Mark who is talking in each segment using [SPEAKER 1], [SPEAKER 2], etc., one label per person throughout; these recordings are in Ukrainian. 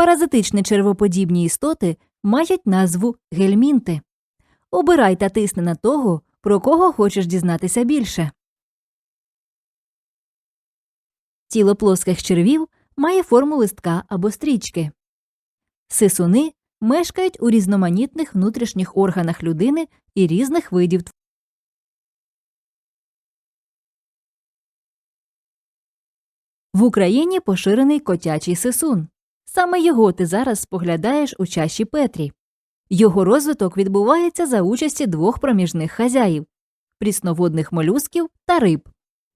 [SPEAKER 1] Паразитичні червоподібні істоти мають назву гельмінти. Обирай та тисни на того, про кого хочеш дізнатися більше. Тіло плоских червів має форму листка або стрічки. Сисуни мешкають у різноманітних внутрішніх органах людини і різних видів В Україні поширений котячий сисун. Саме його ти зараз споглядаєш у чаші Петрі. Його розвиток відбувається за участі двох проміжних хазяїв прісноводних молюсків та риб.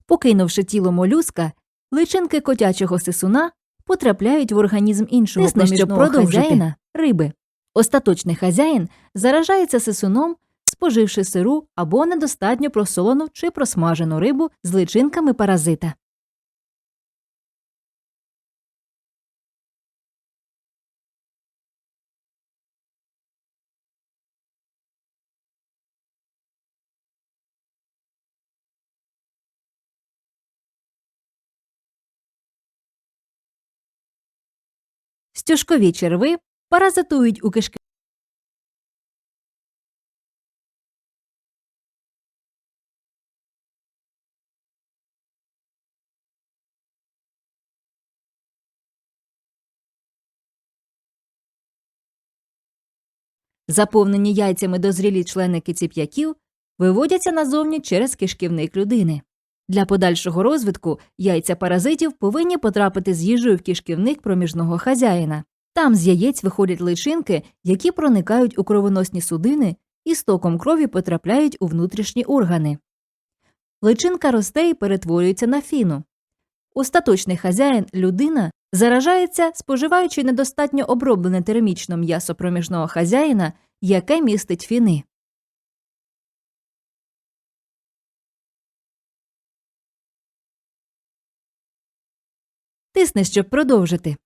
[SPEAKER 1] Покинувши тіло молюска, личинки котячого сисуна потрапляють в організм іншого
[SPEAKER 2] Тисни, щоб
[SPEAKER 1] проміжного хазяїна риби. Остаточний хазяїн заражається сисуном, споживши сиру або недостатньо просолену чи просмажену рибу з личинками паразита. Стюжкові черви паразитують у кишки. Заповнені яйцями дозрілі члени киціп'яків виводяться назовні через кишківник людини. Для подальшого розвитку яйця паразитів повинні потрапити з їжею в кишківник проміжного хазяїна. Там з яєць виходять личинки, які проникають у кровоносні судини і стоком крові потрапляють у внутрішні органи. Личинка росте і перетворюється на фіну. Остаточний хазяїн людина заражається, споживаючи недостатньо оброблене термічно м'ясо проміжного хазяїна, яке містить фіни. Тисни, щоб продовжити.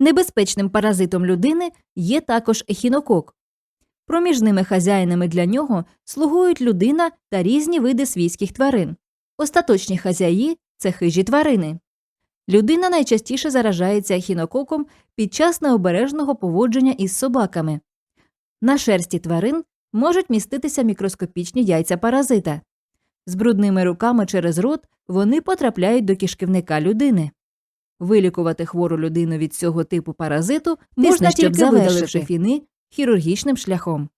[SPEAKER 1] Небезпечним паразитом людини є також ехінокок. Проміжними хазяїнами для нього слугують людина та різні види свійських тварин. Остаточні хазяї це хижі тварини. Людина найчастіше заражається ехінококом під час необережного поводження із собаками. На шерсті тварин можуть міститися мікроскопічні яйця паразита. З брудними руками через рот вони потрапляють до кишківника людини. Вилікувати хвору людину від цього типу паразиту можна
[SPEAKER 2] щоб
[SPEAKER 1] тільки видаливши
[SPEAKER 2] завершити.
[SPEAKER 1] фіни хірургічним шляхом.